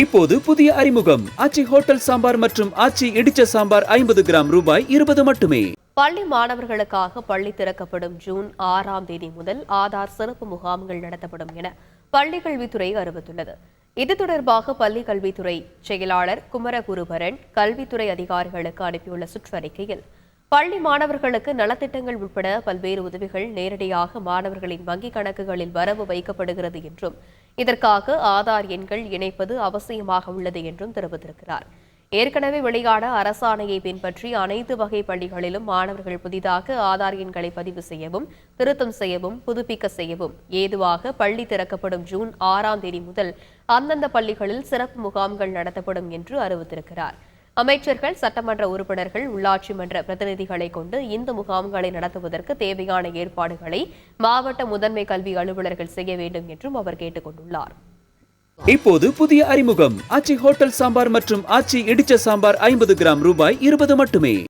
இப்போது புதிய அறிமுகம். ஆச்சி ஹோட்டல் சாம்பார் மற்றும் ஆச்சி இடிச்ச சாம்பார் ஐம்பது கிராம் ரூபாய் இருபது மட்டுமே. பள்ளி மாணவர்களுக்காக பள்ளி திறக்கப்படும் ஜூன் ஆறாம் தேதி முதல் ஆதார் சிறப்பு முகாம்கள் நடத்தப்படும் என பள்ளி கல்வித்துறை அறிவித்துள்ளது. இது தொடர்பாக பள்ளி கல்வித்துறை செயலாளர் குமரகுருபரன் கல்வித்துறை அதிகாரிகளுக்கு அனுப்பியுள்ள சுற்றறிக்கையில் பள்ளி மாணவர்களுக்கு நலத்திட்டங்கள் உட்பட பல்வேறு உதவிகள் நேரடியாக மாணவர்களின் வங்கிக் கணக்குகளில் வரவு வைக்கப்படுகிறது என்றும் இதற்காக ஆதார் எண்கள் இணைப்பது அவசியமாக உள்ளது என்றும் தெரிவித்திருக்கிறார். ஏற்கனவே வெளியான அரசாணையை பின்பற்றி அனைத்து வகை பள்ளிகளிலும் மாணவர்கள் புதிதாக ஆதார் எண்களை பதிவு செய்யவும் திருத்தம் செய்யவும் புதுப்பிக்க செய்யவும் ஏதுவாக பள்ளி திறக்கப்படும் ஜூன் ஆறாம் தேதி முதல் அந்தந்த பள்ளிகளில் சிறப்பு முகாம்கள் நடத்தப்படும் என்று அறிவித்திருக்கிறார். அமைச்சர்கள் சட்டமன்ற உறுப்பினர்கள் உள்ளாட்சி மன்ற பிரதிநிதிகளை கொண்டு இந்த முகாம்களை நடத்துவதற்கு தேவையான ஏற்பாடுகளை மாவட்ட முதன்மை கல்வி அலுவலர்கள் செய்ய வேண்டும் என்றும் அவர் கேட்டுக் கொண்டுள்ளார் இப்போது புதிய அறிமுகம். ஆச்சி ஹோட்டல் சாம்பார் மற்றும் ஆச்சி இடிச்ச சாம்பார் ஐம்பது கிராம் ரூபாய் இருபது மட்டுமே.